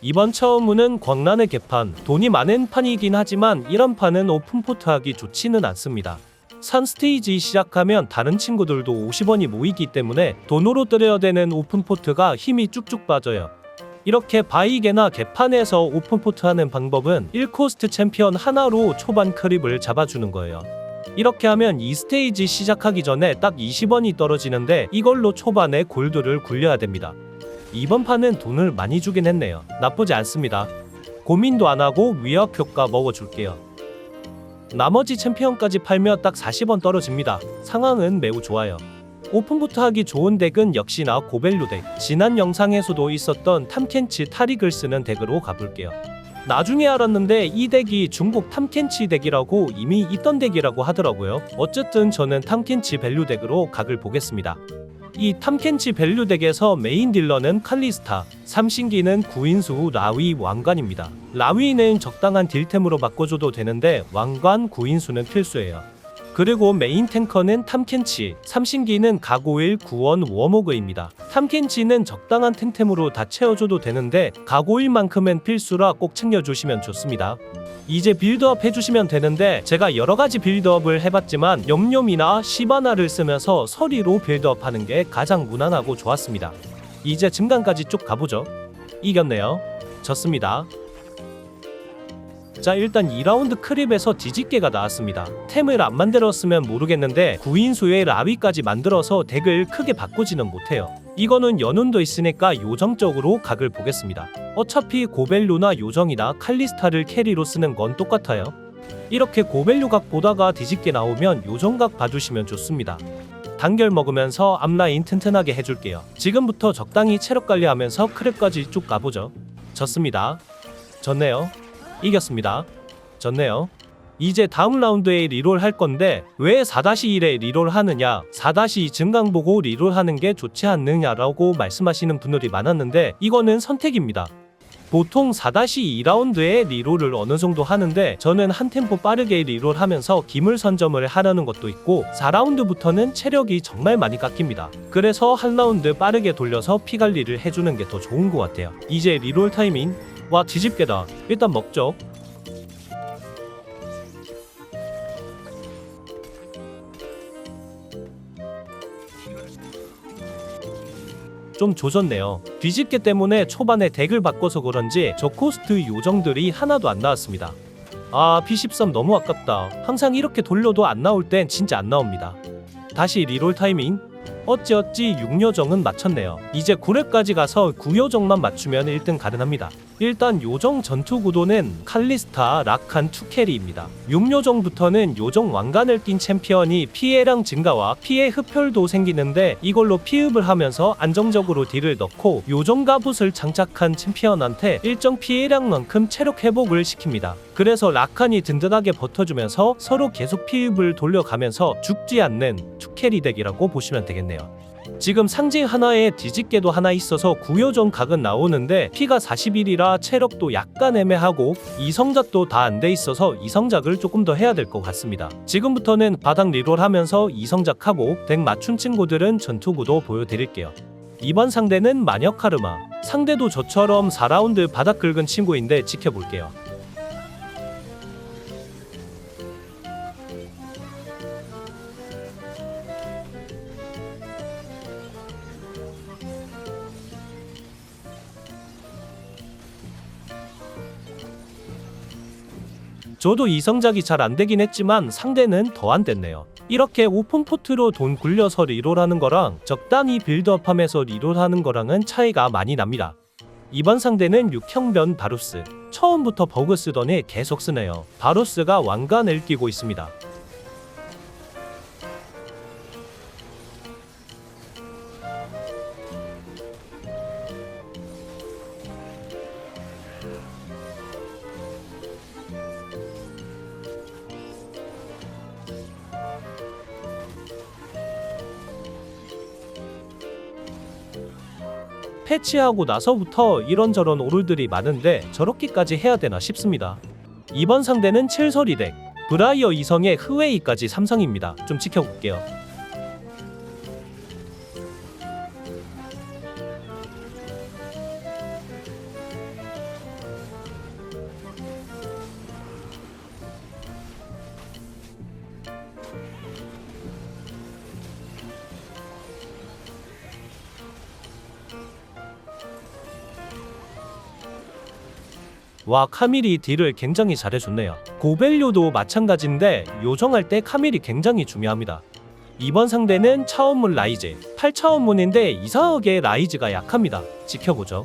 이번 처음은 광란의 개판, 돈이 많은 판이긴 하지만 이런 판은 오픈포트 하기 좋지는 않습니다. 산 스테이지 시작하면 다른 친구들도 50원이 모이기 때문에 돈으로 때려야 되는 오픈포트가 힘이 쭉쭉 빠져요. 이렇게 바이게나 개판에서 오픈포트 하는 방법은 1코스트 챔피언 하나로 초반 크립을 잡아주는 거예요. 이렇게 하면 이 스테이지 시작하기 전에 딱 20원이 떨어지는데 이걸로 초반에 골드를 굴려야 됩니다. 이번 판은 돈을 많이 주긴 했네요. 나쁘지 않습니다. 고민도 안 하고 위협 효과 먹어줄게요. 나머지 챔피언까지 팔면 딱 40원 떨어집니다. 상황은 매우 좋아요. 오픈부터 하기 좋은 덱은 역시나 고밸류 덱. 지난 영상에서도 있었던 탐켄치 타릭을 쓰는 덱으로 가볼게요. 나중에 알았는데 이 덱이 중국 탐켄치 덱이라고 이미 있던 덱이라고 하더라고요. 어쨌든 저는 탐켄치 밸류 덱으로 각을 보겠습니다. 이 탐켄치 밸류 덱에서 메인 딜러는 칼리스타, 삼신기는 구인수 라위 왕관입니다. 라위는 적당한 딜템으로 바꿔줘도 되는데 왕관 구인수는 필수예요. 그리고 메인 탱커는 탐켄치, 삼신기는 가고일 구원 워모그입니다. 탐켄치는 적당한 탱템으로 다 채워줘도 되는데 가고일만큼은 필수라 꼭 챙겨주시면 좋습니다. 이제 빌드업 해주시면 되는데 제가 여러가지 빌드업을 해봤지만 염염이나 시바나를 쓰면서 서리로 빌드업 하는 게 가장 무난하고 좋았습니다. 이제 증강까지 쭉 가보죠. 이겼네요. 졌습니다. 자 일단 2라운드 크립에서 뒤집개가 나왔습니다. 템을 안 만들었으면 모르겠는데 구인수의 라위까지 만들어서 덱을 크게 바꾸지는 못해요. 이거는 연운도 있으니까 요정적으로 각을 보겠습니다. 어차피 고벨류나 요정이나 칼리스타를 캐리로 쓰는 건 똑같아요. 이렇게 고벨류 각 보다가 뒤집게 나오면 요정 각 봐주시면 좋습니다. 단결 먹으면서 앞라인 튼튼하게 해줄게요. 지금부터 적당히 체력 관리하면서 크랩까지 쭉 가보죠. 졌습니다. 졌네요. 이겼습니다. 졌네요. 이제 다음 라운드에 리롤 할 건데 왜 4-1에 리롤 하느냐 4-2 증강 보고 리롤 하는 게 좋지 않느냐라고 말씀하시는 분들이 많았는데 이거는 선택입니다. 보통 4-2라운드에 리롤을 어느 정도 하는데 저는 한 템포 빠르게 리롤 하면서 기물 선점을 하려는 것도 있고 4라운드부터는 체력이 정말 많이 깎입니다. 그래서 한 라운드 빠르게 돌려서 피 관리를 해주는 게 더 좋은 것 같아요. 이제 리롤 타이밍 와 뒤집개다. 일단 먹죠. 좀 조졌네요. 뒤집개 때문에 초반에 덱을 바꿔서 그런지 저 코스트 요정들이 하나도 안 나왔습니다. 아 P13 너무 아깝다. 항상 이렇게 돌려도 안 나올 땐 진짜 안 나옵니다. 다시 리롤 타이밍. 어찌어찌 6요정은 맞췄네요. 이제 9렙까지 가서 9요정만 맞추면 1등 가능합니다. 일단 요정 전투 구도는 칼리스타, 락한, 투캐리입니다. 6요정부터는 요정 왕관을 낀 챔피언이 피해량 증가와 피해 흡혈도 생기는데 이걸로 피흡을 하면서 안정적으로 딜을 넣고 요정 갑옷을 장착한 챔피언한테 일정 피해량만큼 체력 회복을 시킵니다. 그래서 락한이 든든하게 버텨주면서 서로 계속 피흡을 돌려가면서 죽지 않는 투캐리 덱이라고 보시면 되겠네요. 지금 상징 하나에 뒤집개도 하나 있어서 구요정 각은 나오는데 피가 41이라 체력도 약간 애매하고 이성작도 다 안 돼 있어서 이성작을 조금 더 해야 될 것 같습니다. 지금부터는 바닥 리롤 하면서 이성작하고 덱 맞춘 친구들은 전투구도 보여드릴게요. 이번 상대는 마녀 카르마. 상대도 저처럼 4라운드 바닥 긁은 친구인데 지켜볼게요. 저도 이성작이 잘 안 되긴 했지만 상대는 더 안 됐네요. 이렇게 오픈 포트로 돈 굴려서 리롤하는 거랑 적당히 빌드업하면서 리롤하는 거랑은 차이가 많이 납니다. 이번 상대는 육형변 바루스. 처음부터 버그 쓰더니 계속 쓰네요. 바루스가 왕관을 끼고 있습니다. 패치하고 나서부터 이런저런 오류들이 많은데 저렇게까지 해야 되나 싶습니다. 이번 상대는 칠설이 덱, 브라이어 이성의 흐웨이까지 삼성입니다. 좀 지켜볼게요. 와 카밀이 딜을 굉장히 잘해줬네요. 고벨료도 마찬가지인데 요정할 때 카밀이 굉장히 중요합니다. 이번 상대는 차원문 라이즈 8차원문인데 이상하게 라이즈가 약합니다. 지켜보죠.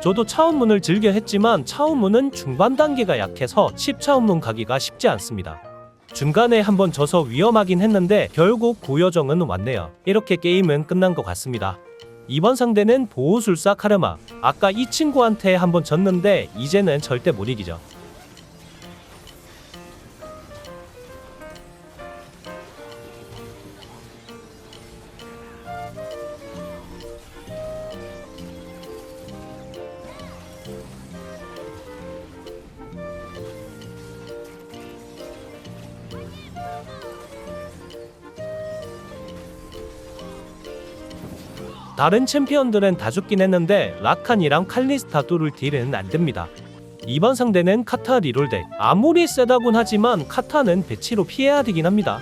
저도 차원문을 즐겨 했지만 차원문은 중반 단계가 약해서 10차원문 가기가 쉽지 않습니다. 중간에 한번 져서 위험하긴 했는데 결국 구여정은 왔네요. 이렇게 게임은 끝난 것 같습니다. 이번 상대는 보호술사 카르마. 아까 이 친구한테 한번 졌는데 이제는 절대 못 이기죠. 다른 챔피언들은 다 죽긴 했는데 라칸이랑 칼리스타 뚫을 딜은 안 됩니다. 이번 상대는 카타 리롤덱. 아무리 세다곤 하지만 카타는 배치로 피해야 되긴 합니다.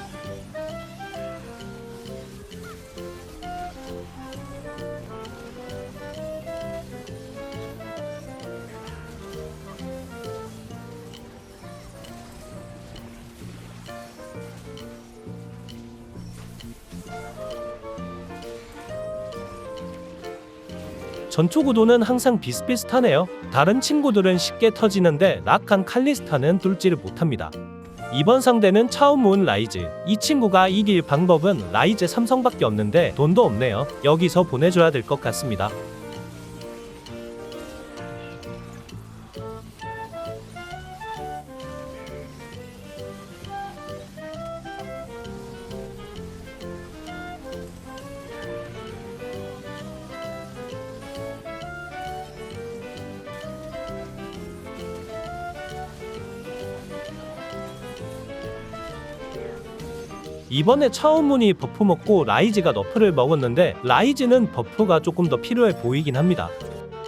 전초 구도는 항상 비슷비슷하네요. 다른 친구들은 쉽게 터지는데 락한 칼리스타는 뚫지를 못합니다. 이번 상대는 차우문 라이즈. 이 친구가 이길 방법은 라이즈 삼성밖에 없는데 돈도 없네요. 여기서 보내줘야 될 것 같습니다. 이번에 차원문이 버프 먹고 라이즈가 너프를 먹었는데 라이즈는 버프가 조금 더 필요해 보이긴 합니다.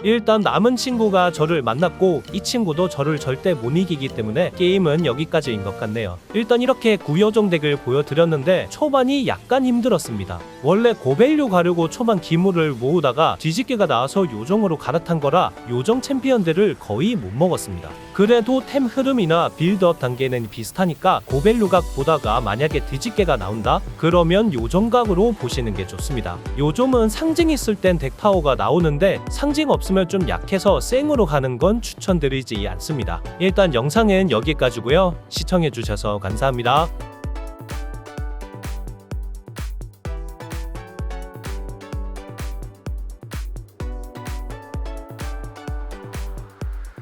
일단 남은 친구가 저를 만났고 이 친구도 저를 절대 못 이기기 때문에 게임은 여기까지인 것 같네요. 일단 이렇게 구요정 덱을 보여드렸는데 초반이 약간 힘들었습니다. 원래 고밸류 가려고 초반 기물을 모으다가 뒤집개가 나와서 요정으로 갈아탄 거라 요정 챔피언들을 거의 못 먹었습니다. 그래도 템 흐름이나 빌드업 단계는 비슷하니까 고밸류 각 보다가 만약에 뒤집개가 나온다? 그러면 요정각으로 보시는 게 좋습니다. 요즘은 상징 있을 땐 덱 파워가 나오는데 상징 없 으면 좀 약해서 생으로 가는 건 추천드리지 않습니다. 일단 영상은 여기까지고요. 시청해주셔서 감사합니다.